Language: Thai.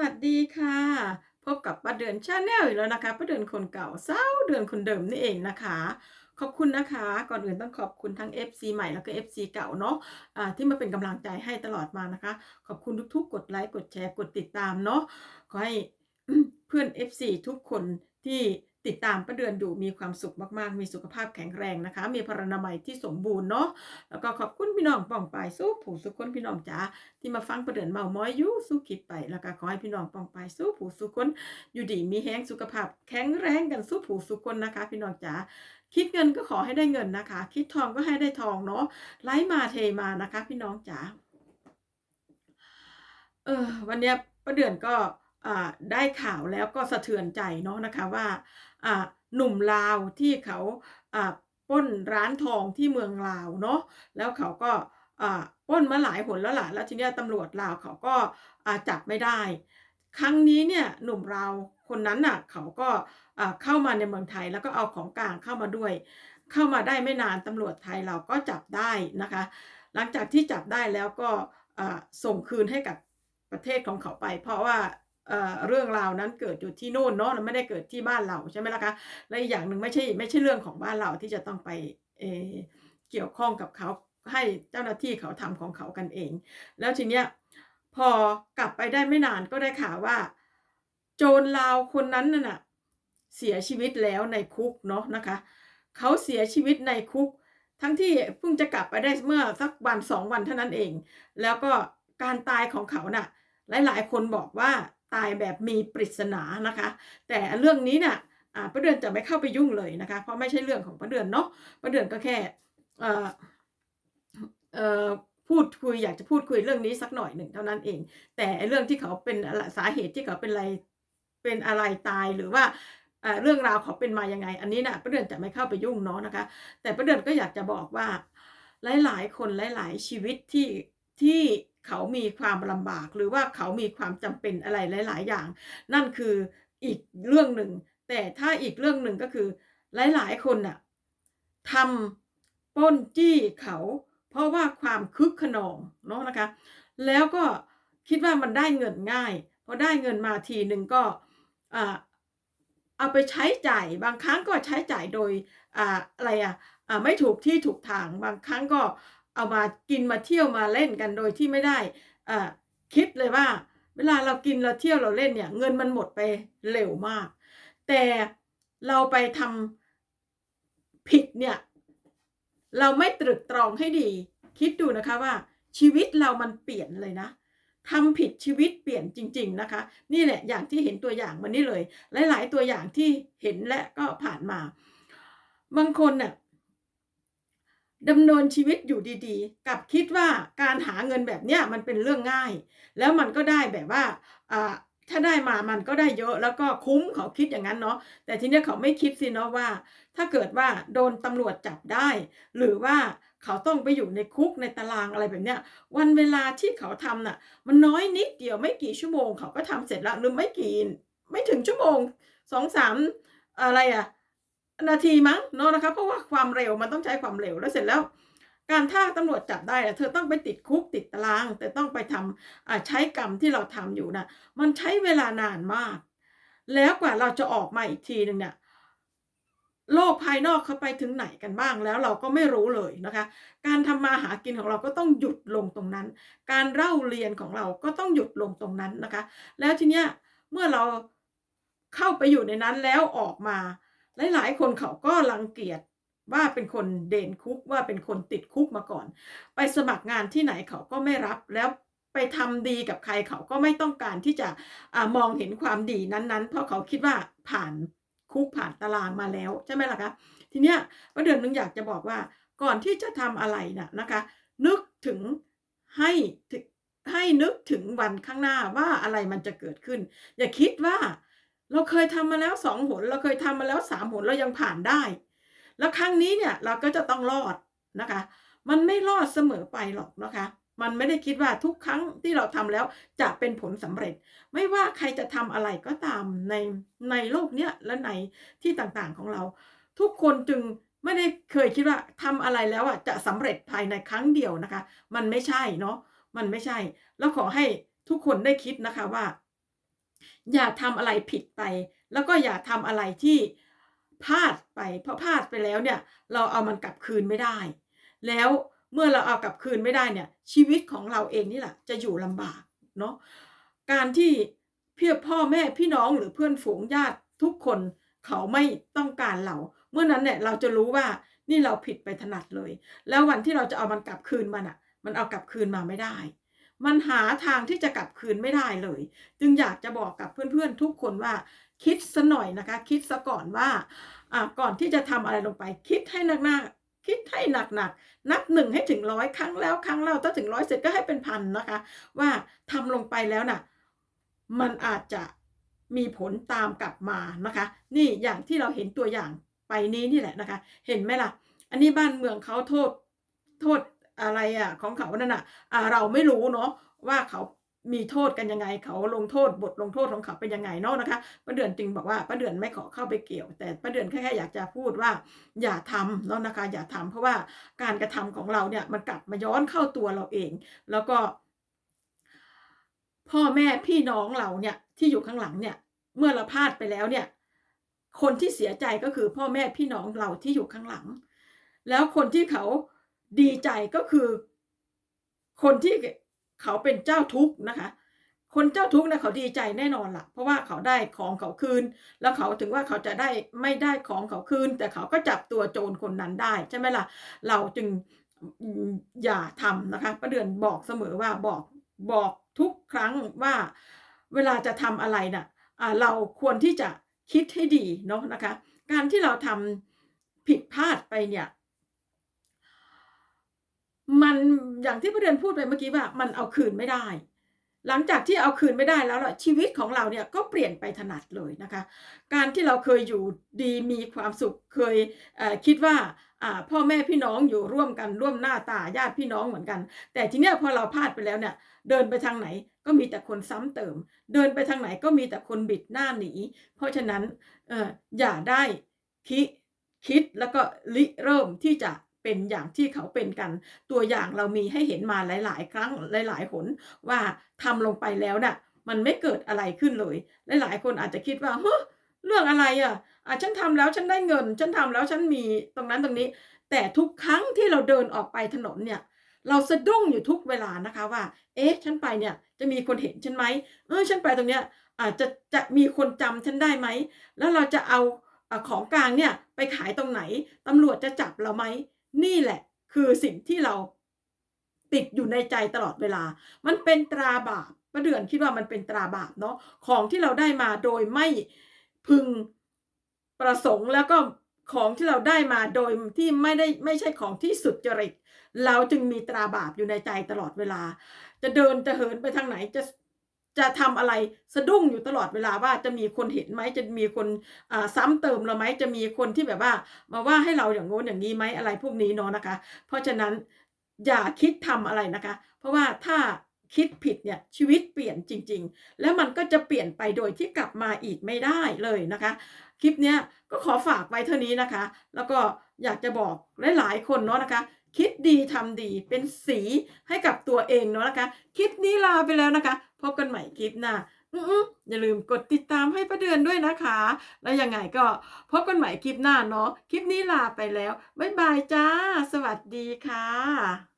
วัสดีค่ะ พบกับป้าเดือนชาแนลอีกแล้วนะคะป้าเดือนคนเก่าเศร้าเดือนคนเดิมนี่เองนะคะ ขอบคุณนะคะ ก่อนอื่นต้องขอบคุณทั้ง FC ใหม่แล้วก็ FC เก่าเนาะะที่มาเป็นกำลังใจให้ตลอดมานะคะ ขอบคุณทุกๆ กดไลค์กดแชร์กดติดตามเนาะขอให้เพื่อน FC ทุกคนที่ ติดตามป้าเดือนอยู่มีความสุขมากๆ มีสุขภาพแข็งแรงนะคะ มีพรรณนามัยที่สมบูรณ์เนาะ แล้วก็ขอบคุณพี่น้องป่องไปสู้ผู้สุขคนพี่น้องจ๋าที่มาฟังประเดินเมาม้อยอยู่สู้คิดไป แล้วก็ขอให้พี่น้องป้องไปสู้ผู้สู้คนอยู่ดีมีแห้งสุขภาพแข็งแรงกันสู้ผู้สู้คนนะคะ พี่น้องจ๋าคิดเงินก็ขอให้ได้เงินนะคะ คิดทองก็ให้ได้ทองเนาะไหลมาเทมานะคะ พี่น้องจ๋า เออวันเนี้ยประเดือนก็ ได้ข่าวแล้วก็สะเทือนใจเนาะนะคะว่าหนุ่มลาวที่เขาป้นร้านทองที่เมืองลาวเนาะแล้วเขาก็ป้นมาหลายหนแล้วล่ะแล้วทีนี้ตำรวจลาวเขาก็จับไม่ได้ ครั้งนี้เนี่ยหนุ่มลาวคนนั้นน่ะเขาก็เข้ามาในเมืองไทยแล้วก็เอาของกลางเข้ามาด้วย เข้ามาได้ไม่นานตำรวจไทยเราก็จับได้นะคะ หลังจากที่จับได้แล้วก็ส่งคืนให้กับประเทศของเขาไป เพราะว่า เรื่องราวนั้นเกิดอยู่ที่โน่นเนาะมันไม่ได้เกิดที่บ้านเราใช่ไหมล่ะคะและอีกอย่างหนึ่งไม่ใช่ไม่ใช่เรื่องของบ้านเราที่จะต้องไปเเกี่ยวข้องกับเขาให้เจ้าหน้าที่เขาทำของเขากันเอง แล้วทีเนี้ยพอกลับไปได้ไม่นานก็ได้ข่าวว่า โจรลาวคนนั้นน่ะน่ะเสียชีวิตแล้วในคุกเนาะนะคะเขาเสียชีวิตในคุก ทั้งที่เพิ่งจะกลับไปได้เมื่อสักวันสองวันเท่านั้นเอง แล้วก็การตายของเขาน่ะ หลายๆ คนบอกว่า ตายแบบมีปริศนานะคะ แต่เรื่องนี้เน่ะอ่าป้าเดือนจะไม่เข้าไปยุ่งเลยนะคะ เพราะไม่ใช่เรื่องของป้าเดือนเนาะป้าเดือนก็แค่พูดคุยอยากจะพูดคุยเรื่องนี้สักหน่อยหนึ่งเท่านั้นเอง แต่เรื่องที่เขาเป็นสาเหตุที่เขาเป็นอะไรเป็นอะไรตายหรือว่าเรื่องราวเขาเป็นมายังไง อันนี้น่ะป้าเดือนจะไม่เข้าไปยุ่งเนาะนะคะ แต่ป้าเดือนก็อยากจะบอกว่าหลาย ๆ คนหลาย ๆ ชีวิตที่ที่ เขามีความลำบาก หรือว่าเขามีความจำเป็นอะไรหลาย ๆ อย่าง นั่นคืออีกเรื่องหนึ่ง แต่ถ้าอีกเรื่องหนึ่งก็คือ หลาย ๆ คนน่ะทำป้นจี้เขา เพราะว่าความคึกขนองเนาะนะคะ แล้วก็คิดว่ามันได้เงินง่ายพอได้เงินมาทีหนึ่งก็อ่าเอาไปใช้จ่ายบางครั้งก็ใช้จ่ายโดยออะไรอะอ่าไม่ถูกที่ถูกทางบางครั้งก็ เอามากินมาเที่ยวมาเล่นกันโดยที่ไม่ได้คิดเลยว่า เวลาเรากินเราเที่ยวเราเล่นเนี่ย เงินมันหมดไปเร็วมาก แต่เราไปทำผิดเนี่ย เราไม่ตรึกตรองให้ดี คิดดูนะคะว่าชีวิตเรามันเปลี่ยนเลยนะทำผิดชีวิตเปลี่ยนจริง ๆนะคะ นี่แหละอย่างที่เห็นตัวอย่างมันนี่เลย หลาย ๆ ตัวอย่างที่เห็นและก็ผ่านมา บางคนน่ะ ดำเนินชีวิตอยู่ดีๆ กับคิดว่าการหาเงินแบบเนี้ยมันเป็นเรื่องง่าย แล้วมันก็ได้แบบว่าถ้าได้มามันก็ได้เยอะแล้วก็คุ้มเขาคิดอย่างนั้นเนาะแต่ทีเนี้ยเขาไม่คิดสิเนาะว่า ถ้าเกิดว่าโดนตำรวจจับได้ หรือว่าเขาต้องไปอยู่ในคุกในตารางอะไรแบบเนี้ยวันเวลาที่เขาทำน่ะ มันน้อยนิดเดียวไม่กี่ชั่วโมง เขาก็ทำเสร็จแล้วหรือไม่กี่ไม่ถึงชั่วโมงสองสามอะไรอะ นาทีมั้งเนาะนะคะเพราะว่าความเร็วมันต้องใช้ความเร็วแล้วเสร็จแล้ว การถ้าตำรวจจับได้อะเธอต้องไปติดคุกติดตาราง แต่ต้องไปทำอ่าใช้กรรมที่เราทำอยู่น่ะมันใช้เวลานานมาก แล้วกว่าเราจะออกมาอีกทีหนึ่งเนี่ยโลกภายนอกเขาไปถึงไหนกันบ้างแล้วเราก็ไม่รู้เลยนะคะ การทำมาหากินของเราก็ต้องหยุดลงตรงนั้น การเล่าเรียนของเราก็ต้องหยุดลงตรงนั้นนะคะ แล้วทีเนี้ยเมื่อเราเข้าไปอยู่ในนั้นแล้วออกมา หลาย ๆ คนเขาก็รังเกียจว่าเป็นคนเด่นคุกว่าเป็นคนติดคุกมาก่อน ไปสมัครงานที่ไหนเขาก็ไม่รับแล้วไปทำดีกับใครเขาก็ไม่ต้องการที่จะอมองเห็นความดีนั้น ๆ เพราะเขาคิดว่าผ่านคุกผ่านตารางมาแล้วใช่ไหมล่ะคะทีเนี้ยประเด็นหนึ่งอยากจะบอกว่าก่อนที่จะทำอะไรน่ะนะคะ นึกถึงให้ให้นึกถึงวันข้างหน้าว่าอะไรมันจะเกิดขึ้น อย่าคิดว่า เราเคยทำมาแล้วสองหน เราเคยทำมาแล้วสามหน เรายังผ่านได้ แล้วครั้งนี้เนี่ยเราก็จะต้องรอดนะคะ มันไม่รอดเสมอไปหรอกนะคะ มันไม่ได้คิดว่าทุกครั้งที่เราทำแล้วจะเป็นผลสำเร็จ ไม่ว่าใครจะทำอะไรก็ตามในในโลกเนี้ยและในที่ต่างๆของเรา ทุกคนจึงไม่ได้เคยคิดว่าทำอะไรแล้วอะจะสำเร็จภายในครั้งเดียวนะคะ มันไม่ใช่เนาะ มันไม่ใช่ แล้วขอให้ทุกคนได้คิดนะคะว่า อย่าทำอะไรผิดไป แล้วก็อย่าทำอะไรที่พลาดไป เพราะพลาดไปแล้วเนี่ย เราเอามันกลับคืนไม่ได้ แล้วเมื่อเราเอากลับคืนไม่ได้เนี่ย ชีวิตของเราเองนี่แหละจะอยู่ลำบากเนาะการที่เพียบพ่อแม่พี่น้องหรือเพื่อนฝูงญาติทุกคนเขาไม่ต้องการเรา เมื่อนั้นเนี่ยเราจะรู้ว่านี่เราผิดไปถนัดเลย แล้ววันที่เราจะเอามันกลับคืนมันอะ มันเอากลับคืนมาไม่ได้ มันหาทางที่จะกลับคืนไม่ได้เลย จึงอยากจะบอกกับเพื่อนๆทุกคนว่า คิดซะหน่อยนะคะ คิดซะก่อนว่าก่อนที่จะทำอะไรลงไป คิดให้หนักๆคิดให้หนักๆนับหนึ่งให้ถึงร้อยครั้งแล้วครั้งเล่าถ้าถึงร้อยเสร็จก็ให้เป็นพันนะคะ ว่าทำลงไปแล้วน่ะ มันอาจจะมีผลตามกลับมานะคะ นี่อย่างที่เราเห็นตัวอย่างไปนี้นี่แหละนะคะ เห็นไหมล่ะ อันนี้บ้านเมืองเขาโทษโทษ อะไรอะของเขานั่นน่ะอ่าเราไม่รู้เนาะว่าเขามีโทษกันยังไง เขาลงโทษบทลงโทษของเขาเป็นยังไงเนาะนะคะป้าเดือนจึงบอกว่าป้าเดือนไม่ขอเข้าไปเกี่ยว แต่ป้าเดือนแค่แค่อยากจะพูดว่า อย่าทำเนาะนะคะ อย่าทำเพราะว่าการกระทำของเราเนี่ยมันกลับมาย้อนเข้าตัวเราเอง แล้วก็ พ่อแม่พี่น้องเราเนี่ย ที่อยู่ข้างหลังเนี่ย เมื่อเราพลาดไปแล้วเนี่ย คนที่เสียใจก็คือพ่อแม่พี่น้องเราที่อยู่ข้างหลัง แล้วคนที่เขา ดีใจก็คือ คนที่เขาเป็นเจ้าทุกข์นะคะ คนเจ้าทุกข์นะเขาดีใจแน่นอนละ่ะ เพราะว่าเขาได้ของเขาคืน แล้วเขาถึงว่าเขาจะได้ไม่ได้ของเขาคืน แต่เขาก็จับตัวโจรคนนั้นได้ใช่ไหมล่ะ เราจึงอย่าทำนะคะประเดือนบอกเสมอว่าบอกบอกทุกครั้งว่าเวลาจะทำอะไรน่ะเราควรที่จะคิดให้ดีเนาะนะคะ การที่เราทำผิดพลาดไปเนี่ย มันอย่างที่ประเดือนพูดไปเมื่อกี้ว่ามันเอาคืนไม่ได้ หลังจากที่เอาคืนไม่ได้แล้วชีวิตของเราเนี่ยก็เปลี่ยนไปถนัดเลยนะคะ การที่เราเคยอยู่ดีมีความสุขเคยเคิดว่าพ่อแม่พี่น้องอยู่ร่วมกันร่วมหน้าตาญาติพี่น้องเหมือนกัน แต่ทีเนี้ยพอเราพลาดไปแล้วเนี่ยเดินไปทางไหนก็มีแต่คนซ้ำเติม เดินไปทางไหนก็มีแต่คนบิดหน้าหนี เพราะฉะนั้นออย่าได้คิดคิดแล้วก็ริเริ่มที่จะ เป็นอย่างที่เขาเป็นกัน ตัวอย่างเรามีให้เห็นมาหลาย ๆ ครั้งหลายๆหนว่าทำลงไปแล้วน่ะมันไม่เกิดอะไรขึ้นเลย หลาย ๆ คนอาจจะคิดว่าเฮ้เรื่องอะไรอะอะฉันทำแล้วฉันได้เงิน ฉันทำแล้วฉันมีตรงนั้นตรงนี้ แต่ทุกครั้งที่เราเดินออกไปถนนเนี่ย เราสะดุ้งอยู่ทุกเวลานะคะว่า เอ๊ะฉันไปเนี่ยจะมีคนเห็นฉันไหมเออฉันไปตรงเนี้ยอาจจะจะมีคนจำฉันได้ไหม แล้วเราจะเอาของกลางเนี่ยไปขายตรงไหนตำรวจจะจับเราไหม นี่แหละคือสิ่งที่เราติดอยู่ในใจตลอดเวลา มันเป็นตราบาปประเดือนคิดว่ามันเป็นตราบาปเนาะของที่เราได้มาโดยไม่พึงประสงค์แล้วก็ของที่เราได้มาโดยที่ไม่ได้ไม่ใช่ของที่สุดจริต เราจึงมีตราบาปอยู่ในใจตลอดเวลา จะเดินจะเหินไปทางไหนจะ จะทำอะไรสะดุ้งอยู่ตลอดเวลาว่าจะมีคนเห็นไหมจะมีคนซ้ำเติมเราไหมจะมีคนที่แบบว่า มาว่าให้เราอย่างโน้นอย่างนี้ไหมอะไรพวกนี้เนาะนะคะ เพราะฉะนั้นอย่าคิดทำอะไรนะคะ เพราะว่าถ้าคิดผิดเนี่ยชีวิตเปลี่ยนจริง ๆ แล้วมันก็จะเปลี่ยนไปโดยที่กลับมาอีกไม่ได้เลยนะคะ คลิปเนี้ยก็ขอฝากไว้เท่านี้นะคะ แล้วก็อยากจะบอกหลายๆคนเนาะนะคะ คิดดีทำดีเป็นสีให้กับตัวเองเนาะนะคะ คลิปนี้ลาไปแล้วนะคะ พบกันใหม่คลิปหน้าอย่าลืมกดติดตามให้ประเดือนด้วยนะคะ แล้วยังไงก็พบกันใหม่คลิปหน้าเนาะ คลิปนี้ลาไปแล้ว บ๊ายบายจ้า สวัสดีค่ะ